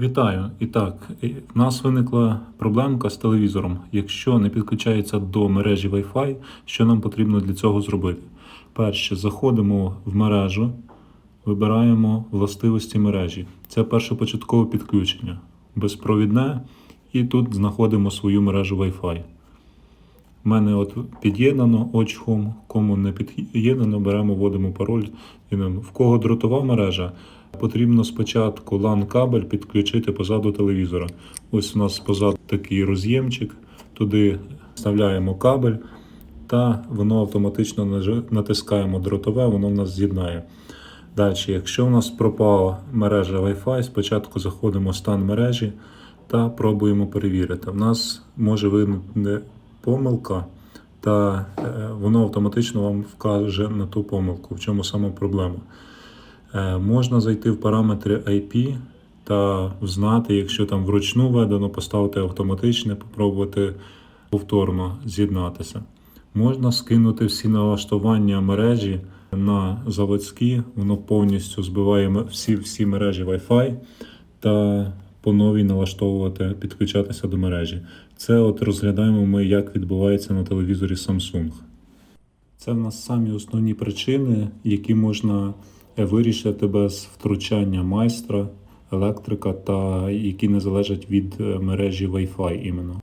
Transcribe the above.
Вітаю! І так, в нас виникла проблемка з телевізором. Якщо не підключається до мережі Wi-Fi, що нам потрібно для цього зробити? Перше, заходимо в мережу, вибираємо властивості мережі. Це першопочаткове підключення, безпровідне, і тут знаходимо свою мережу Wi-Fi. У мене от під'єднано Home, кому не під'єднано, беремо, вводимо пароль. В кого дротова мережа, потрібно спочатку LAN кабель підключити позаду телевізора. Ось у нас позаду такий роз'ємчик, туди вставляємо кабель та воно автоматично натискаємо дротове, воно в нас з'єднає. Далі, якщо у нас пропала мережа Wi-Fi, спочатку заходимо в стан мережі та пробуємо перевірити. У нас може виникнути помилка, та е, воно автоматично вам вкаже на ту помилку, в чому саме проблема. Е, Можна зайти в параметри IP та знати, якщо там вручну введено, поставити автоматичне, попробувати повторно з'єднатися. Можна скинути всі налаштування мережі на заводські, воно повністю збиває всі, всі мережі Wi-Fi та по новій налаштовувати, підключатися до мережі. Це от розглядаємо ми, як відбувається на телевізорі Samsung. Це в нас самі основні причини, які можна е, вирішити без втручання майстра, електрика та які не залежать від е, мережі Wi-Fi іменно.